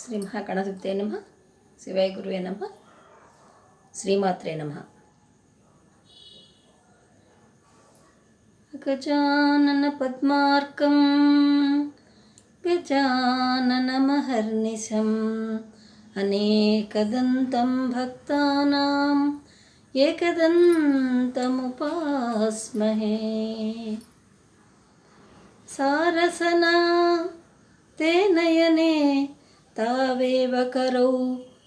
శ్రీ మహాగణపతే నమ శివాయ గురువే నమ శ్రీమాత్రే నమ గజానన పద్మార్కం గజాననమహర్నిశం అనేకదంతం భక్తానాం ఏకదంతముపాస్మహే సారసనా ते नयने तावेव करौ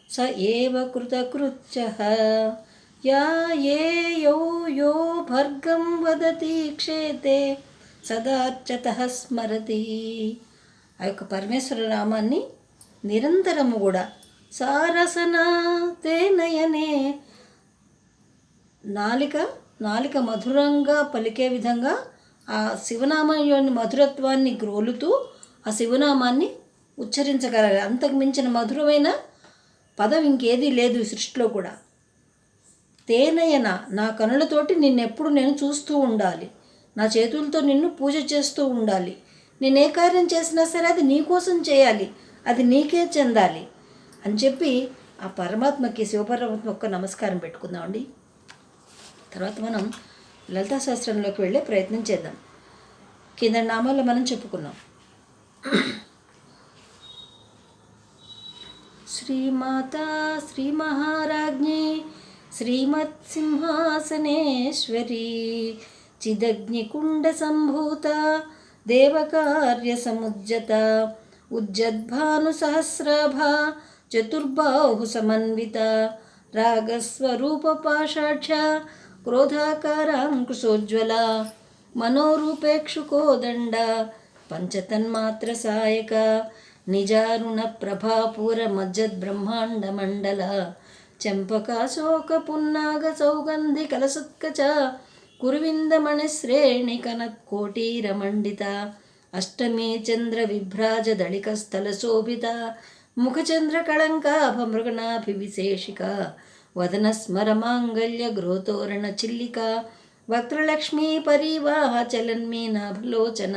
स एव कृतकृत्यः या ये यौ यो भर्गं वदति क्षेते సదార్చత స్మరతి ఆ యొక్క పరమేశ్వర నామాన్ని నిరంతరము కూడా సారసన తే నయనే నాలిక నాలిక మధురంగా పలికే విధంగా ఆ శివనామంలోని మధురత్వాన్ని గ్రోలుతూ ఆ శివనామాన్ని ఉచ్చరించగలగాలి అంతకు మించిన మధురమైన పదం ఇంకేదీ లేదు ఈ సృష్టిలో కూడా. తేనయన నా కనులతోటి నిన్నెప్పుడు నేను చూస్తూ ఉండాలి. నా చేతులతో నిన్ను పూజ చేస్తూ ఉండాలి. నేను ఏ కార్యం చేసినా సరే అది నీకోసం చేయాలి. అది నీకే చెందాలి. అని చెప్పి ఆ పరమాత్మకి శివపరమాత్మ ఒక్క నమస్కారం పెట్టుకుందామండి. తర్వాత మనం లలితా శాస్త్రంలోకి వెళ్ళే ప్రయత్నం చేద్దాం. కింద నామాల్లో మనం చెప్పుకున్నాం. శ్రీమాతా శ్రీ మహారాజ్ఞి శ్రీమత్సింహాసనేశ్వరీ చిదగ్నికుండసంభూత దేవకార్యసముజ్జత ఉజ్జద్భానుసహస్రాభా చతుర్బాహు సమన్విత రాగస్వరూపపాషాఢ్య క్రోధాకారాంకుశోజ్వల మనోరూపేక్షుకోదండ పంచతన్మాత్ర సాయక నిజారుణ ప్రభాపూర మజ్జద్బ్రహ్మాండ మండల చంపకాశోక పున్నాగ సౌగంధి కలసత్కచ కురువిందమణి శ్రేణి కనత్కోటీరమండిత అష్టమీ చంద్ర విభ్రాజ దళిక స్థల శోభిత ముఖచంద్ర కళంకాభమృగణాభి విశేషిక వదన స్మర మాంగళ్య గ్రోతోరణ చిల్లిక వక్రలక్ష్మీ పరివాహ చలన్మీనాభలోచన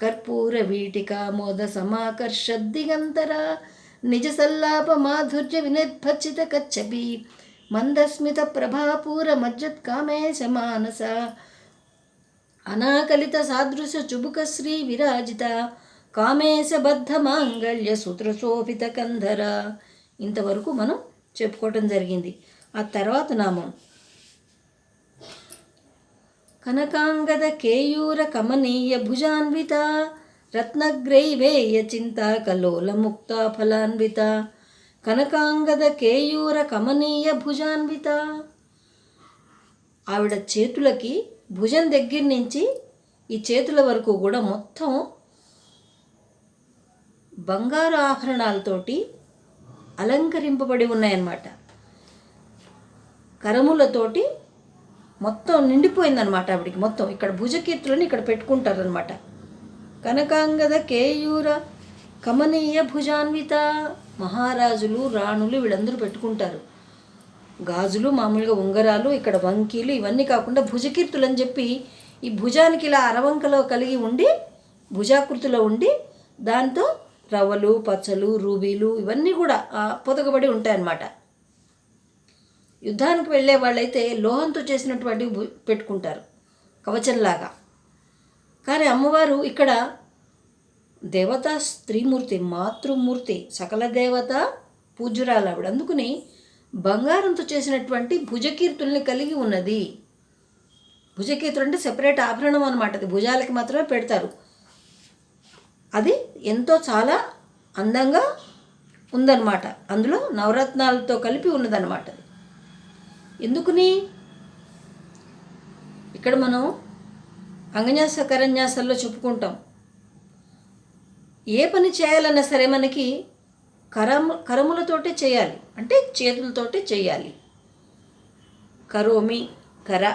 కర్పూర వీటికా మోద దిగంతరా నిజ సల్లాప మాధుర్య వినిర్భర్చిత కచ్చపి మందస్మిత ప్రభాపూర మజ్జత్ కామేశ మానస అనాకలిత సాదృశ చుబుక శ్రీ విరాజిత కామేశ బద్ధ మాంగళ్య సూత్రశోభిత కంధర. ఇంతవరకు మనం చెప్పుకోవటం జరిగింది. ఆ తర్వాత నామం కనకాంగద కేయూర కమనీయ భుజాన్విత రత్నగ్రైవేయ చింతా కలోల ముక్తా ఫలాన్విత కనకాంగద కేయూర కమనీయ భుజాన్విత. ఆవిడ చేతులకి భుజం దగ్గర నుంచి ఈ చేతుల వరకు కూడా మొత్తం బంగారు ఆభరణాలతోటి అలంకరింపబడి ఉన్నాయన్నమాట. కరములతోటి మొత్తం నిండిపోయిందనమాట ఆవిడికి మొత్తం. ఇక్కడ భుజకీర్తులని ఇక్కడ పెట్టుకుంటారనమాట కనకాంగద కేయూర కమనీయ భుజాన్విత మహారాజులు రాణులు వీళ్ళందరూ పెట్టుకుంటారు. గాజులు మామూలుగా ఉంగరాలు ఇక్కడ వంకీలు ఇవన్నీ కాకుండా భుజకీర్తులు అని చెప్పి ఈ భుజానికి ఇలా అరవంకలో కలిగి ఉండి భుజాకృతిలో ఉండి దాంతో రవ్వలు పచ్చలు రూబీలు ఇవన్నీ కూడా పొదగబడి ఉంటాయన్నమాట. యుద్ధానికి వెళ్ళే వాళ్ళైతే లోహంతో చేసినటువంటివి పెట్టుకుంటారు. కవచంలాగా. కానీ అమ్మవారు ఇక్కడ దేవత స్త్రీమూర్తి మాతృమూర్తి సకల దేవత పూజ్యురాలు ఆవిడ. అందుకుని బంగారంతో చేసినటువంటి భుజకీర్తుల్ని కలిగి ఉన్నది. భుజకీర్తులు అంటే సెపరేట్ ఆభరణం అనమాట అది భుజాలకి మాత్రమే పెడతారు. అది ఎంతో చాలా అందంగా ఉందన్నమాట. అందులో నవరత్నాలతో కలిపి ఉన్నదన్నమాట అది. ఎందుకుని? ఇక్కడ మనం అంగన్యాస కరన్యాసాల్లో చెప్పుకుంటాం. ఏ పని చేయాలన్నా సరే మనకి కరము కరములతోటే చేయాలి. అంటే చేతులతోటే చేయాలి. కరోమి కర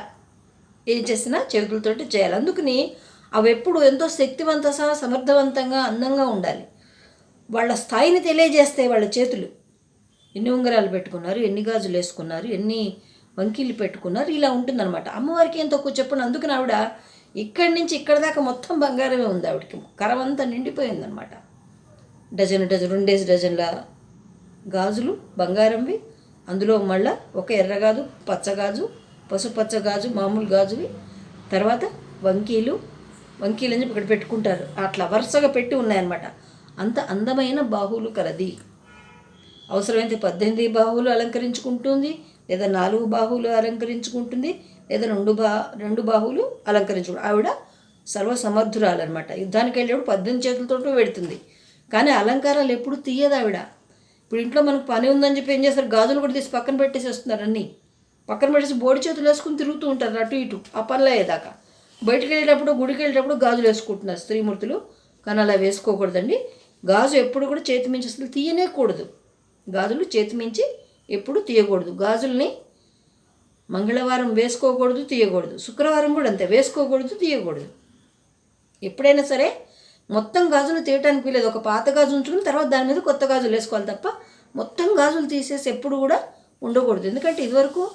ఏం చేసినా చేతులతోటే చేయాలి. అందుకని అవి ఎప్పుడు ఎంతో శక్తివంత సహా సమర్థవంతంగా అందంగా ఉండాలి. వాళ్ళ స్థాయిని తెలియజేస్తాయి వాళ్ళ చేతులు. ఎన్ని ఉంగరాలు పెట్టుకున్నారు ఎన్ని గాజులు వేసుకున్నారు ఎన్ని వంకీలు పెట్టుకున్నారు. ఇలా ఉంటుందన్నమాట. అమ్మవారికి ఏం తక్కువ చెప్పను. అందుకని ఆవిడ ఇక్కడి నుంచి ఇక్కడ దాకా మొత్తం బంగారమే ఉంది ఆవిడకి. కరవంతా నిండిపోయిందనమాట డజన్ డజన్ రెండేసి డజన్ల గాజులు బంగారంవి. అందులో మళ్ళా ఒక ఎర్రగాజు పచ్చగాజు గాజు పసుపచ్చ గాజు మామూలు గాజువి. తర్వాత వంకీలు. వంకీలు అని చెప్పి ఇక్కడ పెట్టుకుంటారు. అట్లా వరుసగా పెట్టి ఉన్నాయన్నమాట. అంత అందమైన బాహువులు కలది. అవసరమైతే పద్దెనిమిది బాహువులు అలంకరించుకుంటుంది. లేదా నాలుగు బాహువులు అలంకరించుకుంటుంది లేదా రెండు బా రెండు బాహువులు అలంకరించుకుంటుంది. ఆవిడ సర్వసమర్థురాలన్నమాట. యుద్ధానికి వెళ్ళేప్పుడు పద్దెనిమిది చేతులతో పెడుతుంది కానీ అలంకారాలు ఎప్పుడు తీయదు ఆవిడ. ఇప్పుడు ఇంట్లో మనకు పని ఉందని చెప్పి ఏం చేస్తారు? గాజులు కూడా తీసి పక్కన పెట్టేసి వస్తున్నారు అన్నీ. పక్కన పెట్టేసి బోడి చేతులు వేసుకుని తిరుగుతూ ఉంటారు అటు ఇటు ఆ పనులు అయ్యేదాకా. బయటికి వెళ్ళేటప్పుడు గుడికి వెళ్ళేటప్పుడు గాజులు వేసుకుంటున్నారు స్త్రీమూర్తులు. కానీ అలా వేసుకోకూడదండి. గాజు ఎప్పుడు కూడా చేతి మించి అసలు తీయనే కూడదు. గాజులు చేతి మించి ఎప్పుడు తీయకూడదు. గాజుల్ని మంగళవారం వేసుకోకూడదు తీయకూడదు. శుక్రవారం కూడా అంతే వేసుకోకూడదు తీయకూడదు. ఎప్పుడైనా సరే మొత్తం గాజులు తీయటానికి వీలేదు. ఒక పాత గాజు ఉంచుకుని తర్వాత దాని మీద కొత్త గాజులు వేసుకోవాలి తప్ప మొత్తం గాజులు తీసేసి ఎప్పుడు కూడా ఉండకూడదు. ఎందుకంటే ఇదివరకు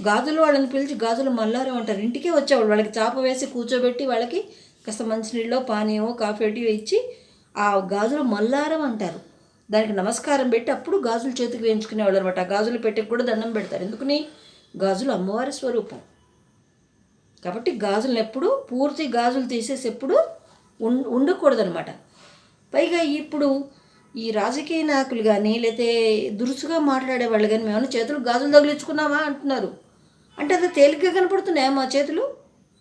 గాజులు వాళ్ళని పిలిచి గాజులు మల్లారం అంటారు. ఇంటికే వచ్చేవాళ్ళు. వాళ్ళకి చాప వేసి కూర్చోబెట్టి వాళ్ళకి కాస్త మంచినీళ్ళో పానీయమో కాఫీ ఇచ్చి ఆ గాజులు మల్లారం అంటారు. దానికి నమస్కారం పెట్టి అప్పుడు గాజులు చేతికి వేయించుకునేవాళ్ళు అనమాట ఆ గాజులు పెట్టి కూడా దండం పెడతారు. ఎందుకని? గాజులు అమ్మవారి స్వరూపం. కాబట్టి గాజులను ఎప్పుడు పూర్తి గాజులు తీసేసి ఎప్పుడు ఉం ఉండకూడదనమాట పైగా ఇప్పుడు ఈ రాజకీయ నాయకులు కానీ లేతే దురుసుగా మాట్లాడే వాళ్ళు కానీ మేము చేతులు గాజులు తగిలించుకున్నామా అంటున్నారు. అంటే అది తేలిగ్గా కనపడుతున్నాయా మా చేతులు?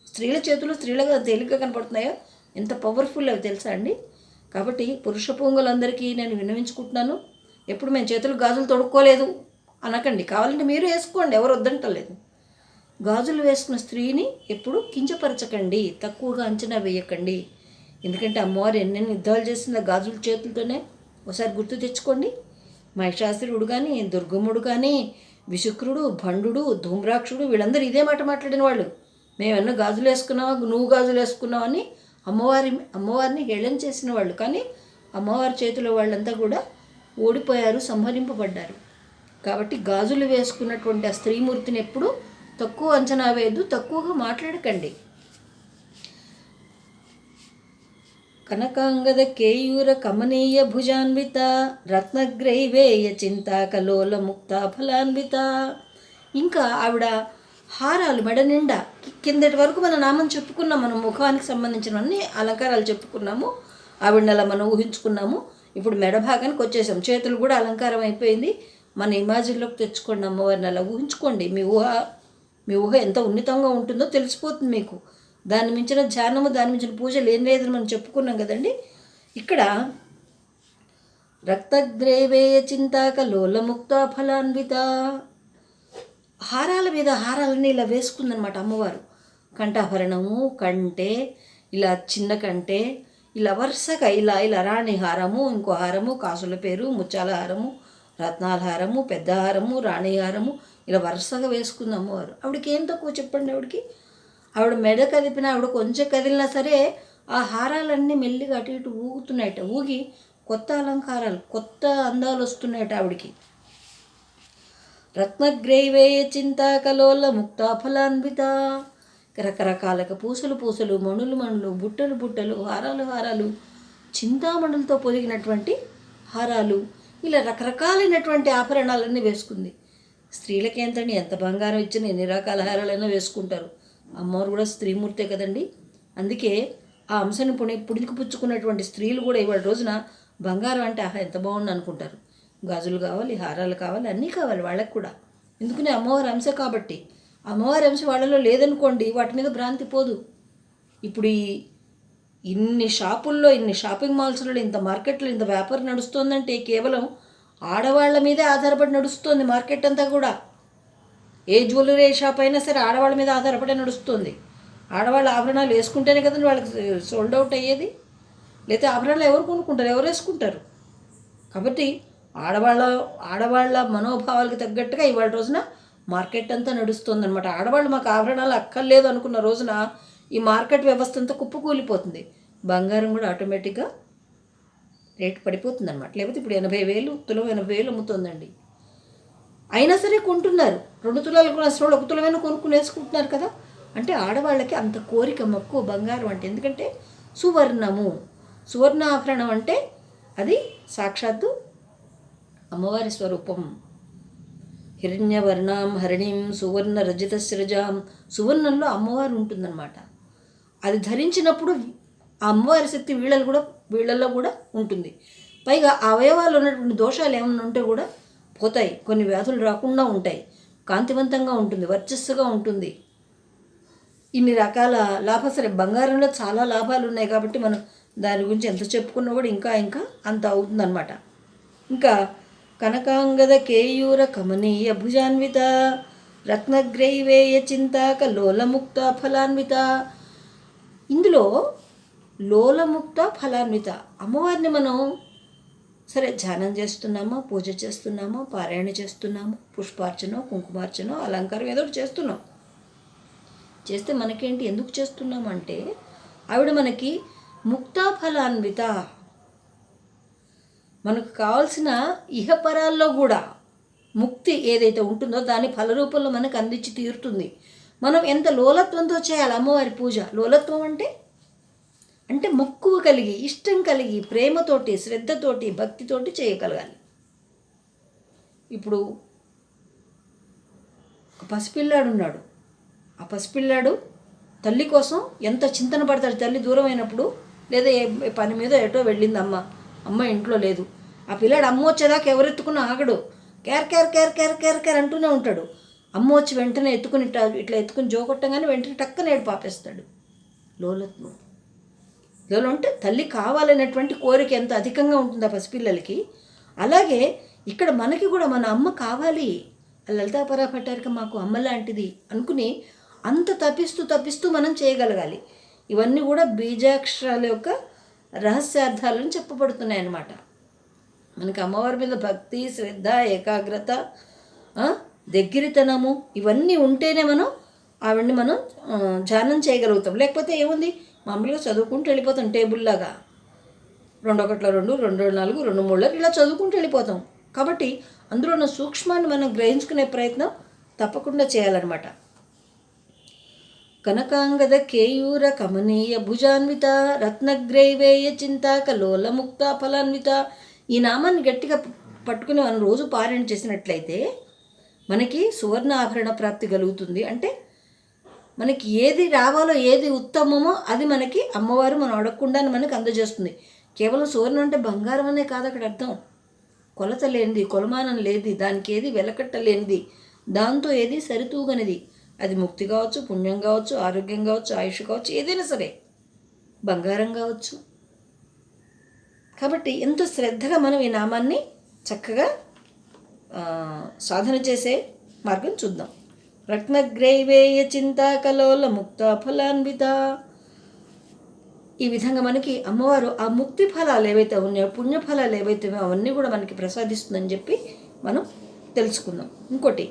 స్త్రీల చేతులు స్త్రీలుగా తేలిగ్గా కనపడుతున్నాయో? ఎంత పవర్ఫుల్ అవి తెలుసా అండి? కాబట్టి పురుష పొంగులందరికీ నేను విన్నవించుకుంటున్నాను. ఎప్పుడు మేము చేతులు గాజులు తొడుక్కోలేదు. అనకండి కావాలంటే మీరు వేసుకోండి ఎవరు వద్దంటలేదు. గాజులు వేసుకున్న స్త్రీని ఎప్పుడు కించపరచకండి తక్కువగా అంచనా వేయకండి. ఎందుకంటే అమ్మవారు ఎన్నెన్ని యుద్ధాలు చేసిందో గాజుల చేతులతోనే ఒకసారి గుర్తు తెచ్చుకోండి. మహిషాసురుడు కానీ దుర్గముడు కానీ విశుక్రుడు భండు ధూమ్రాక్షుడు వీళ్ళందరూ ఇదే మాట మాట్లాడిన వాళ్ళు. మేమన్నా గాజులు వేసుకున్నావా నువ్వు గాజులు వేసుకున్నావని అమ్మవారి అమ్మవారిని హేళన చేసిన వాళ్ళు. కానీ అమ్మవారి చేతిలో వాళ్ళంతా కూడా ఓడిపోయారు సంహరింపబడ్డారు. కాబట్టి గాజులు వేసుకున్నటువంటి ఆ స్త్రీమూర్తిని ఎప్పుడు తక్కువ అంచనా వేయద్దు తక్కువగా మాట్లాడకండి. కనకాంగద కేయూర కమనీయ భుజాన్విత రత్నగ్రైవేయ చింతాకలోల ముక్త ఫలాన్విత. ఇంకా ఆవిడ హారాలు మెడ నిండా కిందటి వరకు మన నామం చెప్పుకున్నాం మనం ముఖానికి సంబంధించిన అన్ని అలంకారాలు చెప్పుకున్నాము ఆవిడని అలా మనం ఊహించుకున్నాము ఇప్పుడు మెడ భాగానికి వచ్చేసాం. చేతులు కూడా అలంకారం అయిపోయింది. మన ఇమాజిన్లోకి తెచ్చుకోండి అమ్మవారిని అలా ఊహించుకోండి. మీ ఊహ మీ ఊహ ఎంత ఉన్నతంగా ఉంటుందో తెలిసిపోతుంది మీకు. దాన్ని మించిన ధ్యానము దాని మించిన పూజలు ఏం లేదని మనం చెప్పుకున్నాం కదండి. ఇక్కడ రక్తగ్రేవేయ చింతాక లోలముక్త ఫలాన్విత. హారాల మీద హారాలన్నీ ఇలా వేసుకుందనమాట అమ్మవారు. కంఠాభరణము కంటే ఇలా చిన్న కంటే ఇలా వరుసగా ఇలా ఇలా రాణి హారము ఇంకో హారము కాసుల పేరు ముత్యాల హారము రత్నాల హారము పెద్ద హారము రాణి హారము ఇలా వరుసగా వేసుకుంది అమ్మవారు. ఆవిడకి ఏం తక్కువ చెప్పండి ఆవిడకి? ఆవిడ మెడ కదిపిన ఆవిడ కొంచెం కదిలినా సరే ఆ హారాలన్నీ మెల్లిగా అటు ఇటు ఊగుతున్నాయట. ఊగి కొత్త అలంకారాలు కొత్త అందాలు వస్తున్నాయట ఆవిడకి. రత్నగ్రైవేయ చింతాకలోల ముక్తాఫలాన్విత. రకరకాల పూసలు పూసలు మణులు మణులు బుట్టలు బుట్టలు హారాలు హారాలు చింతామణులతో పొదిగినటువంటి హారాలు ఇలా రకరకాలైనటువంటి ఆభరణాలన్నీ వేసుకుంది. స్త్రీలకి ఎంతండి ఎంత బంగారం ఇచ్చినా ఎన్ని రకాల హారాలైనా వేసుకుంటారు. అమ్మవారు కూడా స్త్రీమూర్తే కదండి. అందుకే ఆ అంశాన్ని పుణి పుడికి పుచ్చుకున్నటువంటి స్త్రీలు కూడా ఇవాళ రోజున బంగారం అంటే ఆహా ఎంత బాగుంది అనుకుంటారు గాజులు కావాలి హారాలు కావాలి అన్నీ కావాలి వాళ్ళకి కూడా. ఎందుకని అమ్మవారి అంశ కాబట్టి? అమ్మవారి అంశ వాళ్ళలో లేదనుకోండి వాటి మీద భ్రాంతి పోదు. ఇప్పుడు ఈ ఇన్ని షాపుల్లో ఇన్ని షాపింగ్ మాల్స్లో ఇంత మార్కెట్లో ఇంత వ్యాపారం నడుస్తోందంటే కేవలం ఆడవాళ్ళ మీదే ఆధారపడి నడుస్తుంది మార్కెట్ అంతా కూడా. ఏ జ్యువెలరీ షాప్ అయినా సరే ఆడవాళ్ళ మీద ఆధారపడి నడుస్తుంది. ఆడవాళ్ళ ఆభరణాలు వేసుకుంటేనే కదండి వాళ్ళకి సోల్డ్ అవుట్ అయ్యేది. లేకపోతే ఆభరణాలు ఎవరు కొనుక్కుంటారు? ఎవరు వేసుకుంటారు? కాబట్టి ఆడవాళ్ళ ఆడవాళ్ళ మనోభావాలకు తగ్గట్టుగా ఇవాళ రోజున మార్కెట్ అంతా నడుస్తుంది అనమాట ఆడవాళ్ళు మాకు ఆభరణాలు అక్కర్లేదు అనుకున్న రోజున ఈ మార్కెట్ వ్యవస్థ అంతా కుప్పకూలిపోతుంది. బంగారం కూడా ఆటోమేటిక్గా రేటు పడిపోతుంది అనమాట లేకపోతే ఇప్పుడు ఎనభై వేలు తులం ఎనభై వేలు అమ్ముతుందండి. అయినా సరే కొంటున్నారు. రెండు తులాలు కొనేసిన వాళ్ళు ఒక తులమైనా కొనుక్కుని వేసుకుంటున్నారు కదా. అంటే ఆడవాళ్ళకి అంత కోరిక మక్కువ బంగారం అంటే ఎందుకంటే సువర్ణము. సువర్ణ ఆభరణం అంటే అది సాక్షాత్తు అమ్మవారి స్వరూపం. హిరణ్యవర్ణం హరిణీం సువర్ణ రజిత సృజాం సువర్ణంలో అమ్మవారు ఉంటుందన్నమాట. అది ధరించినప్పుడు ఆ అమ్మవారి శక్తి వీళ్ళలో కూడా వీళ్ళల్లో కూడా ఉంటుంది. పైగా అవయవాలు ఉన్నటువంటి దోషాలు ఏమైనా ఉంటే కూడా పోతాయి. కొన్ని వ్యాధులు రాకుండా ఉంటాయి. కాంతివంతంగా ఉంటుంది వర్చస్సుగా ఉంటుంది. ఇన్ని రకాల లాభ సరే బంగారంలో చాలా లాభాలు ఉన్నాయి కాబట్టి మనం దాని గురించి ఎంత చెప్పుకున్నా కూడా ఇంకా ఇంకా అంత అవుతుందన్నమాట. ఇంకా కనకాంగద కేయూర కమనీయ భుజాన్విత రత్నగ్రైవేయ చింతాక లోలముక్త ఫలాన్విత. ఇందులో లోలముక్త ఫలాన్విత. అమ్మవారిని మనం సరే ధ్యానం చేస్తున్నామా పూజ చేస్తున్నామా పారాయణ చేస్తున్నాము పుష్పార్చన కుంకుమార్చన అలంకారం ఏదో చేస్తున్నాం. చేస్తే మనకేంటి ఎందుకు చేస్తున్నామంటే ఆవిడ మనకి ముక్తా ఫలాన్విత మనకు కావాల్సిన ఇహపరాల్లో కూడా ముక్తి ఏదైతే ఉంటుందో దాని ఫలరూపంలో మనకు అందించి తీరుతుంది. మనం ఎంత లోలత్వంతో చేయాలి అమ్మవారి పూజ? లోలత్వం అంటే? అంటే మక్కువ కలిగి ఇష్టం కలిగి ప్రేమతోటి శ్రద్ధతోటి భక్తితోటి చేయగలగాలి. ఇప్పుడు ఒక పసిపిల్లాడు ఉన్నాడు. ఆ పసిపిల్లాడు తల్లి కోసం ఎంత చింతన పడతాడు? తల్లి దూరం అయినప్పుడు లేదా ఏ పని మీద ఎటో వెళ్ళింది అమ్మ ఇంట్లో లేదు. ఆ పిల్లాడు అమ్మ వచ్చేదాకా ఎవరెత్తుకున్నా ఆగడు. కేర్ కేర్ కేర్ కేర్ కేర్ కేర్ అంటూనే ఉంటాడు. అమ్మ వచ్చి వెంటనే ఎత్తుకుని ఇట్లా ఇట్లా ఎత్తుకుని జోకొట్టగానే వెంటనే టక్కన ఏడు పాపేస్తాడు లోలత్వం లోలం అంటే తల్లి కావాలనేటువంటి కోరిక ఎంత అధికంగా ఉంటుందో ఆ పసిపిల్లలకి. అలాగే ఇక్కడ మనకి కూడా మన అమ్మ కావాలి. ఆ లలితాపరా పట్టారిక మాకు అమ్మ లాంటిది అనుకుని అంత తప్పిస్తూ తప్పిస్తూ మనం చేయగలగాలి. ఇవన్నీ కూడా బీజాక్షరాల యొక్క రహస్యార్థాలను చెప్పబడుతున్నాయి అన్నమాట మనకి అమ్మవారి మీద భక్తి శ్రద్ధ ఏకాగ్రత దగ్గరితనము ఇవన్నీ ఉంటేనే మనం ఆవిడ్ని మనం ధ్యానం చేయగలుగుతాం. లేకపోతే ఏముంది? మామూలుగా చదువుకుంటూ వెళ్ళిపోతాం టేబుల్లాగా రెండొకట్లో రెండు ఒకట్ల రెండు రెండు నాలుగు రెండు మూడులో ఇలా చదువుకుంటూ వెళ్ళిపోతాం. కాబట్టి అందులో ఉన్న సూక్ష్మాన్ని మనం గ్రహించుకునే ప్రయత్నం తప్పకుండా చేయాలన్నమాట. కనకాంగద కేయూర కమనీయ భుజాన్విత రత్నగ్రైవేయ చింతాక లోలముక్త ఫలాన్విత. ఈ నామాన్ని గట్టిగా పట్టుకుని మనం రోజు పారాయణ చేసినట్లయితే మనకి సువర్ణ ఆభరణ ప్రాప్తి కలుగుతుంది. అంటే మనకి ఏది రావాలో ఏది ఉత్తమమో అది మనకి అమ్మవారు మనం అడగకుండానే మనకు అందజేస్తుంది. కేవలం సువర్ణం అంటే బంగారం అనే కాదు అక్కడ అర్థం. కొలత లేనిది కొలమానం లేనిది దానికి ఏది వెలకట్ట లేనిది దాంతో ఏది సరితూగనిది. అది ముక్తి కావచ్చు పుణ్యం కావచ్చు ఆరోగ్యం కావచ్చు ఆయుష్ కావచ్చు ఏదైనా సరే. బంగారం కావచ్చు. కాబట్టి ఎంతో శ్రద్ధగా మనం ఈ నామాన్ని చక్కగా సాధన చేసే మార్గం చూద్దాం. రత్నగ్రైవేయ చింతాకలోల ముక్త ఫలాన్విత. ఈ విధంగా మనకి అమ్మవారు ఆ ముక్తి ఫలాలు ఏవైతే ఉన్నాయో పుణ్యఫలాలు ఏవైతే ఉన్నాయో అవన్నీ కూడా మనకి ప్రసాదిస్తుందని చెప్పి మనం తెలుసుకుందాం. ఇంకోటి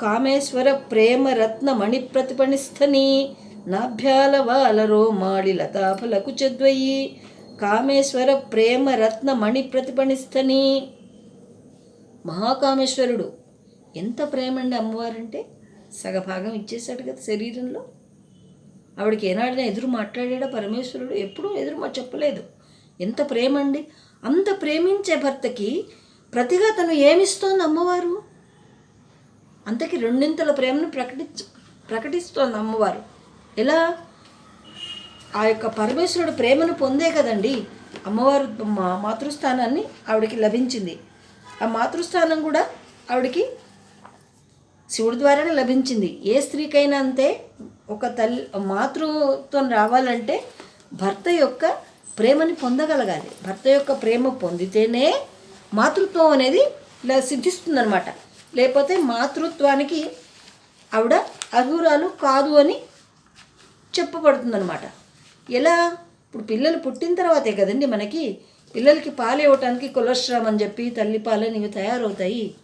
కామేశ్వర ప్రేమ రత్న మణి ప్రతిపణిస్థని నాభ్యాల వాలరో మాడి లతాఫలకు చద్వయి. కామేశ్వర ప్రేమ రత్న మణి ప్రతిపణిస్థని మహాకామేశ్వరుడు. ఎంత ప్రేమ అండి అమ్మవారంటే సగభాగం ఇచ్చేశాడు కదా శరీరంలో. ఆవిడకి ఏనాడైనా ఎదురు మాట్లాడాడా పరమేశ్వరుడు? ఎప్పుడూ ఎదురు మా చెప్పలేదు. ఎంత ప్రేమ అండి అంత ప్రేమించే భర్తకి ప్రతిగా తను ఏమిస్తోంది అమ్మవారు? అంతకి రెండింతల ప్రేమను ప్రకటించ ప్రకటిస్తోంది అమ్మవారు. ఎలా? ఆ యొక్క పరమేశ్వరుడు ప్రేమను పొందే కదండి అమ్మవారు మా మాతృస్థానాన్ని ఆవిడకి లభించింది. ఆ మాతృస్థానం కూడా ఆవిడకి శివుడి ద్వారానే లభించింది. ఏ స్త్రీకైనా అంతే ఒక తల్లి మాతృత్వం రావాలంటే భర్త యొక్క ప్రేమని పొందగలగాలి. భర్త యొక్క ప్రేమ పొందితేనే మాతృత్వం అనేది ఇలా సిద్ధిస్తుందనమాట లేకపోతే మాతృత్వానికి ఆవిడ అర్హురాలు కాదు అని చెప్పబడుతుందనమాట ఎలా? ఇప్పుడు పిల్లలు పుట్టిన తర్వాతే కదండి మనకి. పిల్లలకి పాలు ఇవ్వటానికి కొలెస్ట్రామ్ అని చెప్పి తల్లి పాలని ఇవి తయారవుతాయి.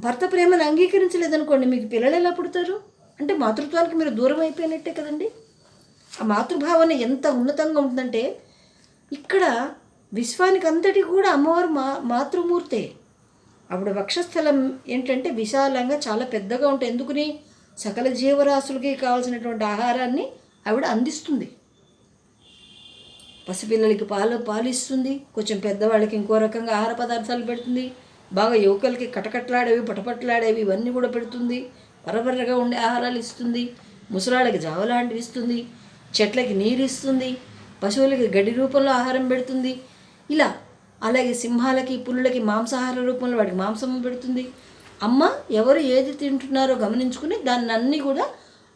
భర్త ప్రేమను అంగీకరించలేదనుకోండి మీకు పిల్లలు ఎలా పుడతారు? అంటే మాతృత్వానికి మీరు దూరం అయిపోయినట్టే కదండి. ఆ మాతృభావన ఎంత ఉన్నతంగా ఉంటుందంటే ఇక్కడ విశ్వానికి అంతటి కూడా అమ్మవారు మా మాతృమూర్తే. అప్పుడు వక్షస్థలం ఏంటంటే విశాలంగా చాలా పెద్దగా ఉంటాయి ఎందుకుని? సకల జీవరాశులకి కావాల్సినటువంటి ఆహారాన్ని ఆవిడ అందిస్తుంది. పసిపిల్లలకి పాలు పాలిస్తుంది కొంచెం పెద్దవాళ్ళకి ఇంకో రకంగా ఆహార పదార్థాలు పెడుతుంది. బాగా యువకులకి కటకట్లాడేవి పటపట్లాడేవి ఇవన్నీ కూడా పెడుతుంది. పరబరగా ఉండే ఆహారాలు ఇస్తుంది. ముసలాళ్ళకి జావ లాంటివి ఇస్తుంది. చెట్లకి నీరు ఇస్తుంది. పశువులకి గడ్డి రూపంలో ఆహారం పెడుతుంది. ఇలా అలాగే సింహాలకి పులులకి మాంసాహార రూపంలో వాటికి మాంసం పెడుతుంది. అమ్మ ఎవరు ఏది తింటున్నారో గమనించుకుని దాన్ని అన్నీ కూడా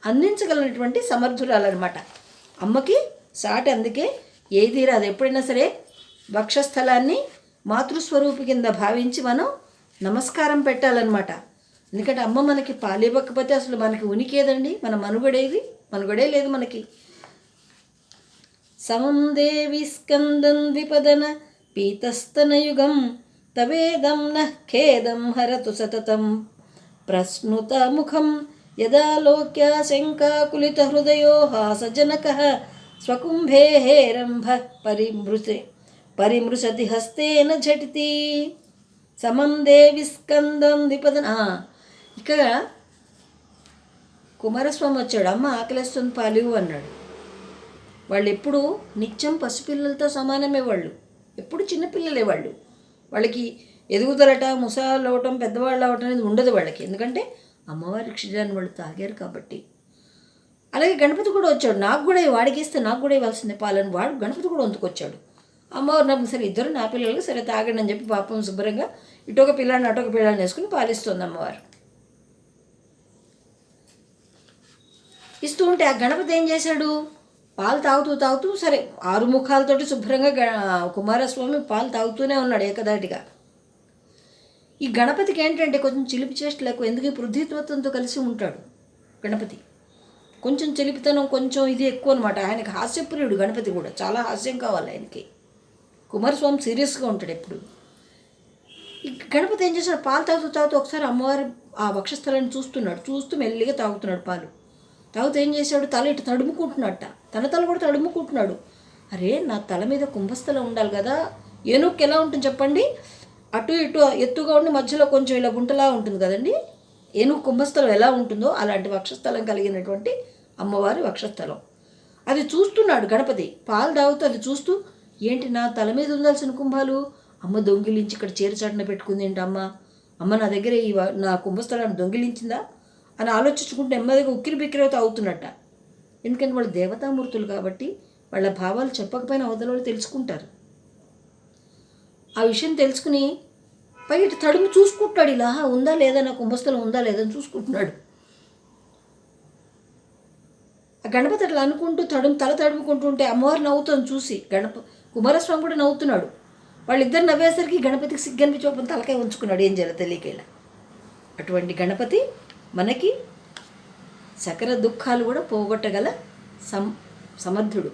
అందించగలిగినటువంటి సమర్థురాలన్నమాట. అమ్మకి సాటి అందుకే ఏది రాదు ఎప్పుడైనా సరే వక్షస్థలాన్ని మాతృస్వరూపు కింద భావించి మనం నమస్కారం పెట్టాలన్నమాట. ఎందుకంటే అమ్మ మనకి పాలివ్వకపోతే అసలు మనకి ఉనికి ఏదండి మన మనుగడేది మనుగడే లేదు మనకి. సమం దేవి స్కందం ద్విపదన పీతస్తనయుగం తవేదం నఃఖేదం హరతు సతతం. ప్రశ్నుతముఖం యదా లోక్యా శంకాకులిత హృదయో హాసజనక స్వకుంభే హేరంభ పరిమృతే పరిమృశతి హస్తేన ఝటితి. సమం దేవి స్కందం నిపదన ఇక్కడ కుమారస్వామి వచ్చాడు. అమ్మ ఆకలిస్తుంది పాలివు అన్నాడు. వాళ్ళు ఎప్పుడు నిత్యం పసిపిల్లలతో సమానమే వాళ్ళు. ఎప్పుడు చిన్నపిల్లలే వాళ్ళు. వాళ్ళకి ఎదుగుదలట ముసాలు అవటం పెద్దవాళ్ళు అవటం అనేది ఉండదు వాళ్ళకి. ఎందుకంటే అమ్మవారి క్షీరాన్ని వాళ్ళు తాగారు కాబట్టి. అలాగే గణపతి కూడా వచ్చాడు. నాకు కూడా వాడికి ఇస్తే నాకు కూడా ఇవ్వాల్సిందే పాలని వాడు గణపతి కూడా వంతుకొచ్చాడు. అమ్మవారు నాకు సరే ఇద్దరు నా పిల్లలకి సరే తాగండి అని చెప్పి పాపం శుభ్రంగా ఇటొక అటు అటొక పిల్లాన్ని వేసుకుని పాలిస్తుంది అమ్మవారు. ఇస్తూ ఉంటే ఆ గణపతి ఏం చేశాడు? పాలు తాగుతూ తాగుతూ సరే ఆరు ముఖాలతోటి శుభ్రంగా కుమారస్వామి పాలు తాగుతూనే ఉన్నాడు ఏకదాటిగా. ఈ గణపతికి ఏంటంటే కొంచెం చిలిపి చేష్టలకు ఎందుకు ఈ కలిసి ఉంటాడు గణపతి? కొంచెం చిలిపితనం కొంచెం ఇది ఎక్కువ అనమాట ఆయనకి హాస్యప్రియుడు గణపతి కూడా. చాలా హాస్యం కావాలి ఆయనకి. కుమారస్వామి సీరియస్గా ఉంటాడు ఎప్పుడు. ఈ గణపతి ఏం చేశాడు పాలు తాగుతూ తాగుతూ ఒకసారి అమ్మవారి ఆ వక్షస్థలాన్ని చూస్తున్నాడు. చూస్తూ మెల్లిగా తాగుతున్నాడు పాలు. తాగుతూ ఏం చేశాడు? తల ఇటు తడుముకుంటున్నట్ట. తన తల కూడా తడుముకుంటున్నాడు. అరే నా తల మీద కుంభస్థలం ఉండాలి కదా. ఏనుగుకి ఎలా ఉంటుంది చెప్పండి? అటు ఇటు ఎత్తుగా ఉండి మధ్యలో కొంచెం ఇలా గుంటలా ఉంటుంది కదండి. ఏనుగు కుంభస్థలం ఎలా ఉంటుందో అలాంటి వక్షస్థలం కలిగినటువంటి అమ్మవారి వక్షస్థలం. అది చూస్తున్నాడు గణపతి. పాలు తాగుతూ అది చూస్తూ ఏంటి నా తల మీద ఉండాల్సిన కుంభాలు? అమ్మ దొంగిలించి ఇక్కడ చేరచాటున పెట్టుకుంది ఏంటి అమ్మ అమ్మ నా దగ్గర ఈ నా కుంభస్థలాన్ని దొంగిలించిందా? అని ఆలోచించుకుంటూ నెమ్మదిగా ఉక్కిరి బిక్కిరి అవుతున్నట్ట. ఎందుకంటే వాళ్ళు దేవతామూర్తులు కాబట్టి వాళ్ళ భావాలు చెప్పకపోయినా అవతల వాళ్ళు తెలుసుకుంటారు. ఆ విషయం తెలుసుకుని పై తడుము చూసుకుంటాడు ఇలా ఉందా లేదా? నా కుంభస్థలం ఉందా లేదా? అని చూసుకుంటున్నాడు. ఆ గణపతి అట్లా అనుకుంటూ తడుము తల తడుముకుంటుంటే అమ్మవారు నవ్వుతుంది చూసి. గణప కుమారస్వామి కూడా నవ్వుతున్నాడు. వాళ్ళిద్దరు నవ్వేసరికి గణపతికి సిగ్గనిపించకపోతే తలకాయ ఉంచుకున్నాడు ఏం చేయాలో తెలియకేలా అటువంటి గణపతి మనకి సకల దుఃఖాలు కూడా పోగొట్టగల సం సమర్థుడు.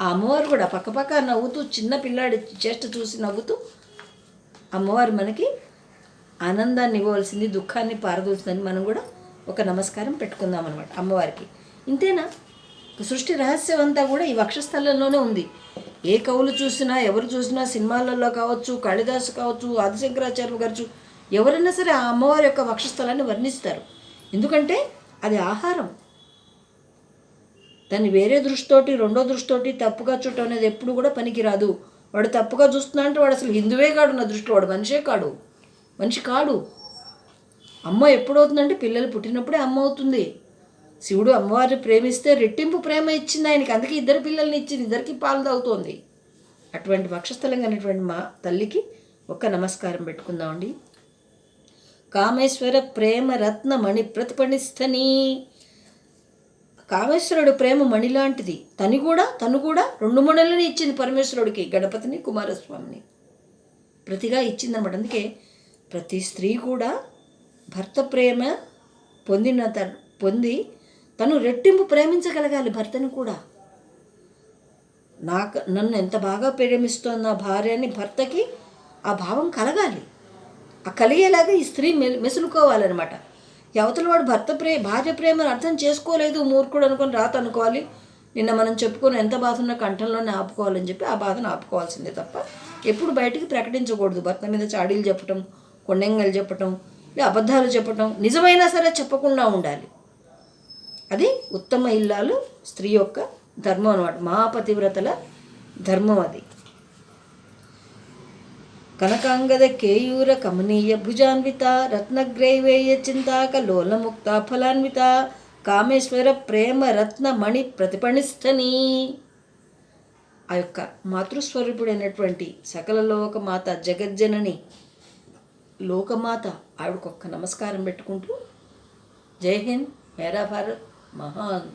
ఆ అమ్మవారు కూడా పక్కపక్క నవ్వుతూ చిన్న పిల్లాడి చేష్ట చూసి నవ్వుతూ అమ్మవారు మనకి ఆనందాన్ని ఇవ్వవలసింది దుఃఖాన్ని పారదోల్సిందని మనం కూడా ఒక నమస్కారం పెట్టుకుందాం అనమాట అమ్మవారికి. ఇంతేనా? సృష్టి రహస్యం అంతా కూడా ఈ వక్షస్థలంలోనే ఉంది. ఏ కవులు చూసినా ఎవరు చూసినా సినిమాలలో కావచ్చు కాళిదాసు కావచ్చు ఆదిశంకరాచార్య గారు ఎవరైనా సరే ఆ అమ్మవారి యొక్క వక్షస్థలాన్ని వర్ణిస్తారు. ఎందుకంటే అది ఆహారం. దాన్ని వేరే దృష్టితోటి రెండో దృష్టితోటి తప్పుగా చూడటం అనేది ఎప్పుడు కూడా పనికిరాదు. వాడు తప్పుగా చూస్తున్నా అంటే వాడు అసలు హిందువే కాడు నా దృష్టిలో. వాడు మనిషే కాడు. మనిషి కాడు. అమ్మ ఎప్పుడవుతుందంటే పిల్లలు పుట్టినప్పుడే అమ్మ అవుతుంది. శివుడు అమ్మవారిని ప్రేమిస్తే రెట్టింపు ప్రేమ ఇచ్చింది ఆయనకి. అందుకే ఇద్దరు పిల్లల్ని ఇచ్చింది. ఇద్దరికి పాలు తాగుతోంది. అటువంటి వక్షస్థలంగా అనేటువంటి మా తల్లికి ఒక్క నమస్కారం పెట్టుకుందామండి. కామేశ్వర ప్రేమ రత్న మణి ప్రతిపణిస్తని కామేశ్వరుడు ప్రేమ మణి లాంటిది తను కూడా తను కూడా రెండు మణులని ఇచ్చింది పరమేశ్వరుడికి గణపతిని కుమారస్వామిని. ప్రతిగా ఇచ్చిందనమాట అందుకే ప్రతి స్త్రీ కూడా భర్త ప్రేమ పొందిన త పొంది తను రెట్టింపు ప్రేమించగలగాలి భర్తను కూడా. నాకు నన్ను ఎంత బాగా ప్రేమిస్తోంది నా భార్య అని భర్తకి ఆ భావం కలగాలి. ఆ కలిగేలాగా ఈ స్త్రీ మె- మెసులుకోవాలన్నమాట. ఈ వాడు భర్త ప్రే భార్య ప్రేమను అర్థం చేసుకోలేదు మూర్ఖుడు అనుకొని రాత అనుకోవాలి. నిన్న మనం చెప్పుకుని ఎంత బాధ ఉన్న కంఠంలోనే ఆపుకోవాలని చెప్పి ఆ బాధను ఆపుకోవాల్సిందే తప్ప ఎప్పుడు బయటికి ప్రకటించకూడదు. భర్త మీద చాడీలు చెప్పటం కొండెంగలు చెప్పటం లేదా అబద్ధాలు చెప్పటం నిజమైనా సరే చెప్పకుండా ఉండాలి. అది ఉత్తమ ఇల్లాలు స్త్రీ యొక్క ధర్మం అనమాట మహాపతివ్రతల ధర్మం అది. కనకాంగద కేయూర కమనీయ భుజాన్విత రత్నగ్రైవేయ చింతాక లోలముక్త ఫలాన్విత కామేశ్వర ప్రేమ రత్న మణి ప్రతిపణిస్థని ఆ యొక్క మాతృస్వరూపుడైనటువంటి సకల లోకమాత జగజ్జనని లోకమాత ఆవిడకొక్క నమస్కారం పెట్టుకుంటూ జై హింద్ మేరా భారత్ మహాన్.